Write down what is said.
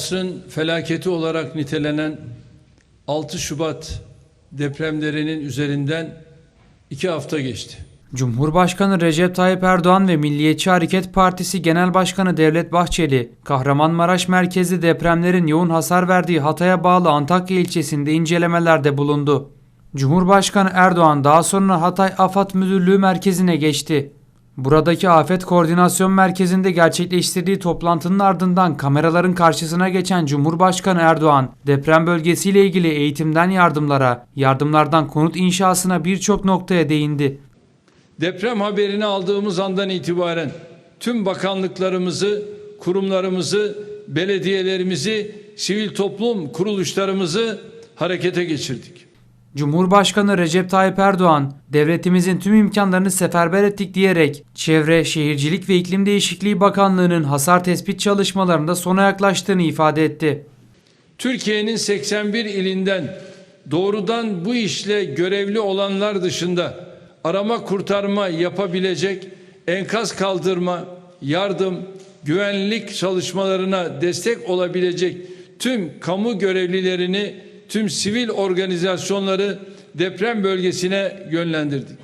asrın felaketi olarak nitelenen 6 Şubat depremlerinin üzerinden iki hafta geçti. Cumhurbaşkanı Recep Tayyip Erdoğan ve Milliyetçi Hareket Partisi Genel Başkanı Devlet Bahçeli, Kahramanmaraş merkezli depremlerin yoğun hasar verdiği Hatay'a bağlı Antakya ilçesinde incelemelerde bulundu. Cumhurbaşkanı Erdoğan daha sonra Hatay Afat Müdürlüğü merkezine geçti. Buradaki Afet Koordinasyon Merkezi'nde gerçekleştirdiği toplantının ardından kameraların karşısına geçen Cumhurbaşkanı Erdoğan, deprem bölgesiyle ilgili eğitimden yardımlara, yardımlardan konut inşasına birçok noktaya değindi. Deprem haberini aldığımız andan itibaren tüm bakanlıklarımızı, kurumlarımızı, belediyelerimizi, sivil toplum kuruluşlarımızı harekete geçirdik. Cumhurbaşkanı Recep Tayyip Erdoğan, devletimizin tüm imkanlarını seferber ettik diyerek Çevre, Şehircilik ve İklim Değişikliği Bakanlığı'nın hasar tespit çalışmalarında sona yaklaştığını ifade etti. Türkiye'nin 81 ilinden doğrudan bu işle görevli olanlar dışında arama kurtarma yapabilecek enkaz kaldırma, yardım, güvenlik çalışmalarına destek olabilecek tüm kamu görevlilerini, tüm sivil organizasyonları deprem bölgesine yönlendirdik.